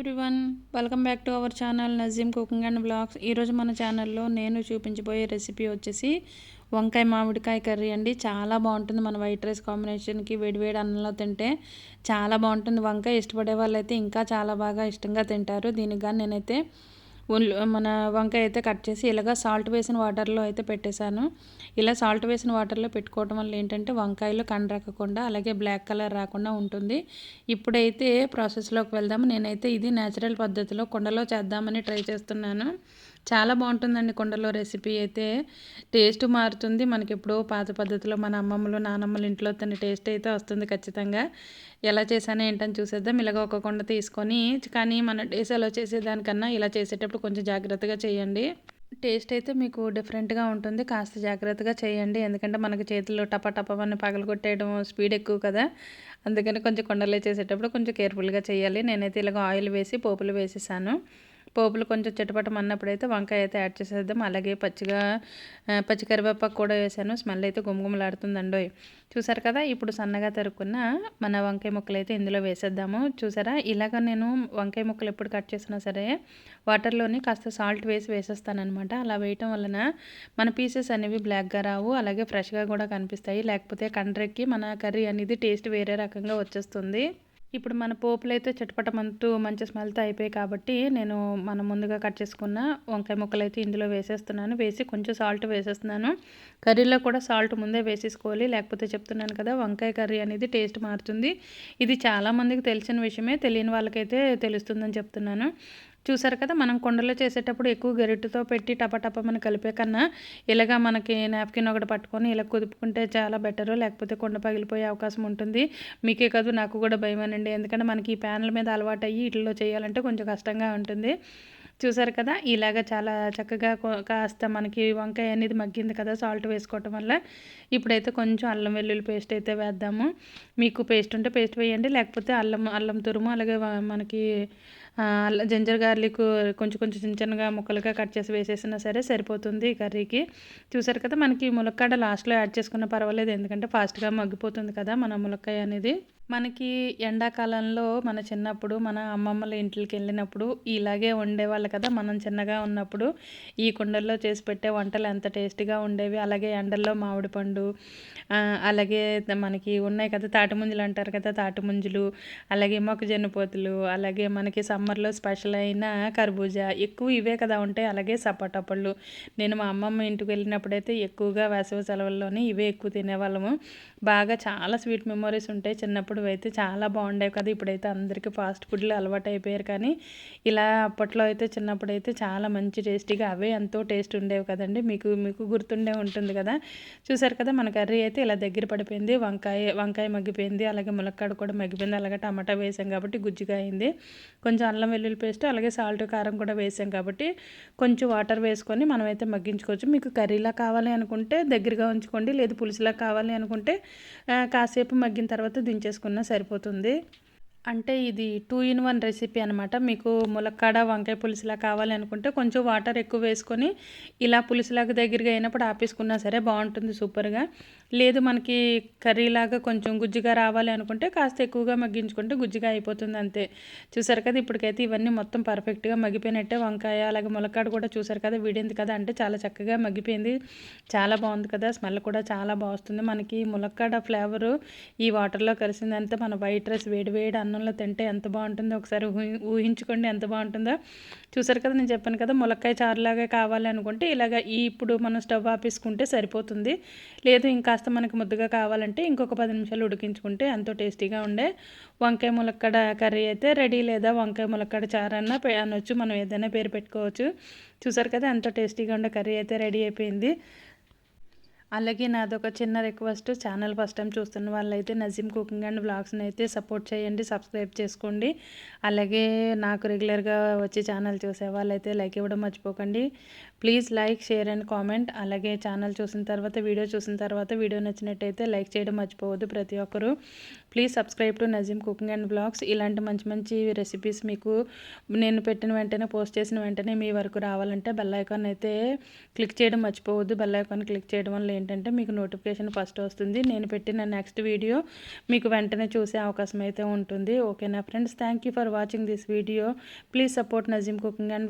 Everyone welcome back to our channel Nazeem cooking and blogs ఈరోజు మన ఛానల్లో నేను చూపించబోయే రెసిపీ వచ్చేసి వంకాయ మామిడికాయ కర్రీ అండి. చాలా బాగుంటుంది మన వైట్ రైస్ కాంబినేషన్కి వేడివేడి అన్నంలో తింటే. చాలా బాగుంటుంది. వంకాయ ఇష్టపడే వాళ్ళైతే ఇంకా చాలా బాగా ఇష్టంగా తింటారు. దీనికి కానీ నేనైతే మన వంకాయ అయితే కట్ చేసి ఇలాగ సాల్ట్ వేసిన వాటర్లో అయితే పెట్టేశాను. ఇలా సాల్ట్ వేసిన వాటర్లో పెట్టుకోవటం వల్ల ఏంటంటే వంకాయలు కండరక్కకుండా అలాగే బ్లాక్ కలర్ రాకుండా ఉంటుంది. ఇప్పుడైతే ప్రాసెస్లోకి వెళ్దాము నేనైతే ఇది న్యాచురల్ పద్ధతిలో కుండలో చేద్దామని ట్రై చేస్తున్నాను. చాలా బాగుంటుందండి కుండలో రెసిపీ అయితే. టేస్ట్ మారుతుంది. మనకి ఎప్పుడో పాత పద్ధతిలో మన అమ్మమ్మలు నానమ్మలు ఇంట్లో తన టేస్ట్ అయితే వస్తుంది ఖచ్చితంగా. ఎలా చేశానో ఏంటని చూసేద్దాం. ఇలాగ ఒక కుండ తీసుకొని కానీ మన డేస్ ఎలా చేసేదానికన్నా ఇలా చేసేటప్పుడు కొంచెం జాగ్రత్తగా చేయండి. టేస్ట్ అయితే మీకు డిఫరెంట్గా ఉంటుంది. కాస్త జాగ్రత్తగా చేయండి. ఎందుకంటే మనకి చేతుల్లో టప టపమని పగలగొట్టేయడం స్పీడ్ ఎక్కువ కదా. అందుకని కొంచెం కొండలే చేసేటప్పుడు కొంచెం కేర్ఫుల్గా చేయాలి. నేనైతే ఇలాగ ఆయిల్ వేసి పోపులు వేసేసాను. పోపులు కొంచెం చిటపటం అన్నప్పుడైతే వంకాయ అయితే యాడ్ చేసేద్దాం. అలాగే పచ్చిగా పచ్చి కరివేపాకు కూడా వేసాను. స్మెల్ అయితే గుమగుమలాడుతుందండోయ్. చూసారు కదా ఇప్పుడు సన్నగా తరుక్కున్న మన వంకాయ ముక్కలు అయితే ఇందులో వేసేద్దాము. చూసారా? ఇలాగ నేను వంకాయ ముక్కలు ఎప్పుడు కట్ చేసినా సరే వాటర్లోని కాస్త సాల్ట్ వేసి వేసేస్తానమాట అలా వేయటం వలన మన పీసెస్ అనేవి బ్లాక్గా రావు. అలాగే ఫ్రెష్గా కూడా కనిపిస్తాయి. లేకపోతే కండ్రెక్కి మన కర్రీ అనేది టేస్ట్ వేరే రకంగా వచ్చేస్తుంది. ఇప్పుడు మన పోపులు అయితే చిటపటమంటూ మంచి స్మెల్తో అయిపోయాయి కాబట్టి నేను మనం ముందుగా కట్ చేసుకున్న వంకాయ ముక్కలు అయితే ఇందులో వేసేస్తున్నాను. వేసి కొంచెం సాల్ట్ వేసేస్తున్నాను. కర్రీలో కూడా సాల్ట్ ముందే వేసేసుకోవాలి. లేకపోతే చెప్తున్నాను కదా వంకాయ కర్రీ అనేది టేస్ట్ మారుతుంది. ఇది చాలామందికి తెలిసిన విషయమే తెలియని వాళ్ళకైతే తెలుస్తుందని చెప్తున్నాను. చూసారు కదా మనం కొండలో చేసేటప్పుడు ఎక్కువ గరిటతో పెట్టి టపటపమని కలిపే కన్నా ఇలాగా మనకి నాప్కిన్ ఒకటి పట్టుకొని ఇలా కుదుపుకుంటే చాలా బెటరు లేకపోతే కొండ పగిలిపోయే అవకాశం ఉంటుంది. మీకే కాదు నాకు కూడా భయమేనండి. ఎందుకంటే మనకి ఈ ప్యాన్ల మీద అలవాటు అయ్యి ఇట్లో చేయాలంటే కొంచెం కష్టంగా ఉంటుంది. చూసారు కదా ఇలాగ చాలా చక్కగా కాస్త మనకి వంకాయ అనేది మగ్గింది కదా సాల్ట్ వేసుకోవటం వల్ల. ఇప్పుడైతే కొంచెం అల్లం వెల్లుల్లి పేస్ట్ అయితే వేద్దాము. మీకు పేస్ట్ ఉంటే పేస్ట్ వేయండి లేకపోతే అల్లం అల్లం తురుము అలాగే మనకి జింజర్ గార్లిక్ కొంచెం కొంచెం చిన్న చిన్నగా ముక్కలుగా కట్ చేసి వేసేసినా సరే సరిపోతుంది కర్రీకి. చూసారు కదా మనకి ములక్కాడ లాస్ట్లో యాడ్ చేసుకున్న పర్వాలేదు ఎందుకంటే ఫాస్ట్గా మగ్గిపోతుంది కదా మన ములక్కాయ అనేది. మనకి ఎండాకాలంలో మన చిన్నప్పుడు మన అమ్మమ్మల ఇంటికి వెళ్ళినప్పుడు ఇలాగే ఉండేవాళ్ళు కదా మనం చిన్నగా ఉన్నప్పుడు. ఈ కుండల్లో చేసి పెట్టే వంటలు ఎంత టేస్టీగా ఉండేవి. అలాగే ఎండల్లో మామిడి పండు అలాగే మనకి ఉన్నాయి కదా తాటిముంజలు అంటారు కదా తాటిముంజలు అలాగే మొక్కజొన్న పోతులు అలాగే మనకి సమ్మర్లో స్పెషల్ అయిన కర్బూజా ఎక్కువ ఇవే కదా ఉంటాయి అలాగే సపోటా పళ్ళు నేను మా అమ్మమ్మ ఇంటికి వెళ్ళినప్పుడైతే ఎక్కువగా వేసవి సెలవుల్లోనే ఇవే ఎక్కువ తినేవాళ్ళము. బాగా చాలా స్వీట్ మెమొరీస్ ఉంటాయి. చిన్నప్పుడు అయితే చాలా బాగుండేవి కదా ఇప్పుడైతే అందరికీ ఫాస్ట్ ఫుడ్లు అలవాటు అయిపోయారు కానీ ఇలా అప్పట్లో అయితే చిన్నప్పుడు అయితే చాలా మంచి టేస్టీగా అవే ఎంతో టేస్ట్ ఉండేవి కదండి. మీకు మీకు గుర్తుండే ఉంటుంది కదా. చూసారు కదా మన కర్రీ అయితే ఇలా దగ్గర పడిపోయింది వంకాయ వంకాయ మగ్గిపోయింది అలాగే ములక్కాడ కూడా మగ్గిపోయింది అలాగే టమాటా వేసాం కాబట్టి గుజ్జుగా అయింది. కొంచెం అల్లం వెల్లుల్లి పేస్ట్ అలాగే సాల్ట్ కారం కూడా వేసాం కాబట్టి కొంచెం వాటర్ వేసుకొని మనమైతే మగ్గించుకోవచ్చు. మీకు కర్రీలా కావాలి అనుకుంటే దగ్గరగా ఉంచుకోండి లేదు పులుసులా కావాలి అనుకుంటే కాసేపు మగ్గిన తర్వాత దించేసుకున్నా సరిపోతుంది. అంటే ఇది టూ ఇన్ వన్ రెసిపీ అనమాట మీకు ములక్కాడ వంకాయ పులుసులా కావాలి అనుకుంటే కొంచెం వాటర్ ఎక్కువ వేసుకొని ఇలా పులుసులాగా దగ్గరగా అయినప్పుడు ఆపేసుకున్నా సరే బాగుంటుంది సూపర్గా. లేదు మనకి కర్రీలాగా కొంచెం గుజ్జుగా రావాలి అనుకుంటే కాస్త ఎక్కువగా మగ్గించుకుంటే గుజ్జుగా అయిపోతుంది అంతే. చూసారు కదా ఇప్పటికైతే ఇవన్నీ మొత్తం పర్ఫెక్ట్గా మగ్గిపోయినట్టే. వంకాయ అలాగే ములక్కాడ కూడా చూసారు కదా వీడింది కదా అంటే చాలా చక్కగా మగ్గిపోయింది. చాలా బాగుంది కదా స్మెల్ కూడా చాలా బాగుంది మనకి ములక్కాడ ఫ్లేవరు ఈ వాటర్లో కలిసిందంటే మన వైట్ రైస్ వేడి వేడి అన్నంలో తింటే ఎంత బాగుంటుందో ఒకసారి ఊహించుకోండి ఎంత బాగుంటుందో. చూసారు కదా నేను చెప్పాను కదా ములక్కాయ చారులాగా కావాలి అనుకుంటే ఇలాగ ఇప్పుడు మనం స్టవ్ ఆపేసుకుంటే సరిపోతుంది. లేదు ఇంకా మనకు ముద్దగా కావాలంటే ఇంకొక పది నిమిషాలు ఉడికించుకుంటే ఎంతో టేస్టీగా ఉండే వంకాయ ములక్కడ కర్రీ అయితే రెడీ లేదా వంకాయ ములక్కడ చారన్నా అనొచ్చు మనం ఏదైనా పేరు పెట్టుకోవచ్చు. చూసారు కదా ఎంతో టేస్టీగా ఉండే కర్రీ అయితే రెడీ అయిపోయింది. అలాగే నాదొక చిన్న రిక్వెస్ట్. ఛానల్ ఫస్ట్ టైం చూస్తున్న వాళ్ళైతే నజీమ్ కుకింగ్ అండ్ వ్లాగ్స్ని అయితే సపోర్ట్ చేయండి సబ్స్క్రైబ్ చేసుకోండి. అలాగే నాకు రెగ్యులర్గా వచ్చి ఛానల్ చూసే వాళ్ళైతే లైక్ ఇవ్వడం మర్చిపోకండి. Please like share and comment. అలాగే ఛానల్ చూసిన తర్వాత వీడియో చూసిన తర్వాత వీడియో నచ్చినట్టయితే లైక్ చేయడం మర్చిపోవద్దు ప్రతి ఒక్కరూ. Please subscribe to Nazeem cooking and blogs ఇలాంటి మంచి మంచి రెసిపీస్ మీకు నేను పెట్టిన వెంటనే పోస్ట్ చేసిన వెంటనే మీ వరకు రావాలంటే బెల్ ఐకాన్ అయితే క్లిక్ చేయడం మర్చిపోవద్దు. బెల్ ఐకాన్ క్లిక్ చేయడం వల్ల ఏంటంటే మీకు నోటిఫికేషన్ ఫస్ట్ వస్తుంది. నేను పెట్టిన నెక్స్ట్ వీడియో మీకు వెంటనే చూసే అవకాశం అయితే ఉంటుంది. ఓకేనా friends thank you for watching this video please support Nazeem cooking and